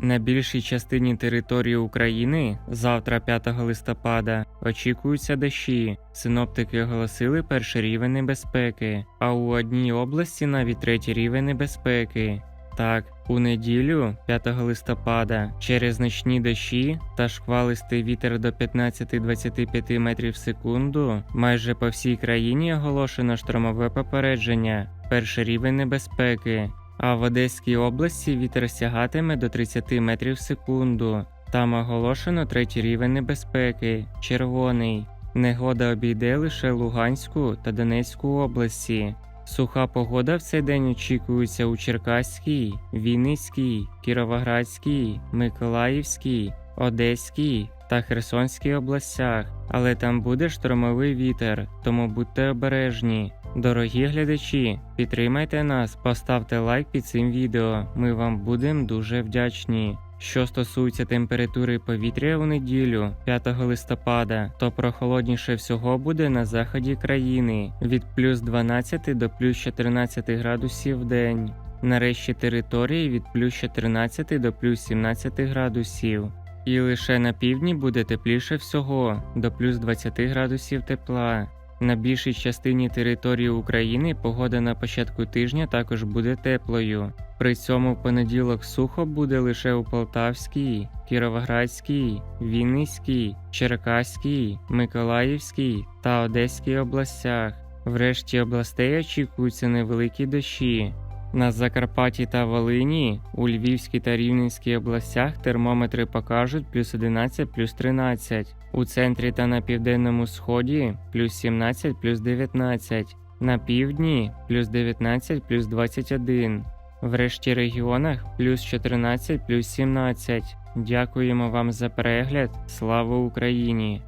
На більшій частині території України завтра, 5 листопада, очікуються дощі. Синоптики оголосили перший рівень небезпеки, а у одній області навіть третій рівень небезпеки. Так, у неділю, 5 листопада, через значні дощі та шквалистий вітер до 15-25 метрів в секунду, майже по всій країні оголошено штормове попередження, перший рівень небезпеки. А в Одеській області вітер сягатиме до 30 метрів в секунду. Там оголошено третій рівень небезпеки червоний. Негода обійде лише Луганську та Донецьку області. Суха погода в цей день очікується у Черкаській, Вінницькій, Кіровоградській, Миколаївській, Одеській та Херсонській областях, але там буде штормовий вітер, тому будьте обережні. Дорогі глядачі, підтримайте нас, поставте лайк під цим відео. Ми вам будемо дуже вдячні. Що стосується температури повітря у неділю, 5 листопада, то прохолодніше всього буде на заході країни від плюс 12 до плюс 14 градусів в день. На решті території від плюс 14 до плюс 17 градусів. І лише на півдні буде тепліше всього до плюс 20 градусів тепла. На більшій частині території України погода на початку тижня також буде теплою. При цьому в понеділок сухо буде лише у Полтавській, Кіровоградській, Вінницькій, Черкаській, Миколаївській та Одеській областях. В решті областей очікуються невеликі дощі. На Закарпатті та Волині, у Львівській та Рівненській областях термометри покажуть плюс 11 плюс 13. У центрі та на південному сході плюс 17 плюс 19. На півдні плюс 19 плюс 21. В решті регіонах плюс 14 плюс 17. Дякуємо вам за перегляд. Слава Україні!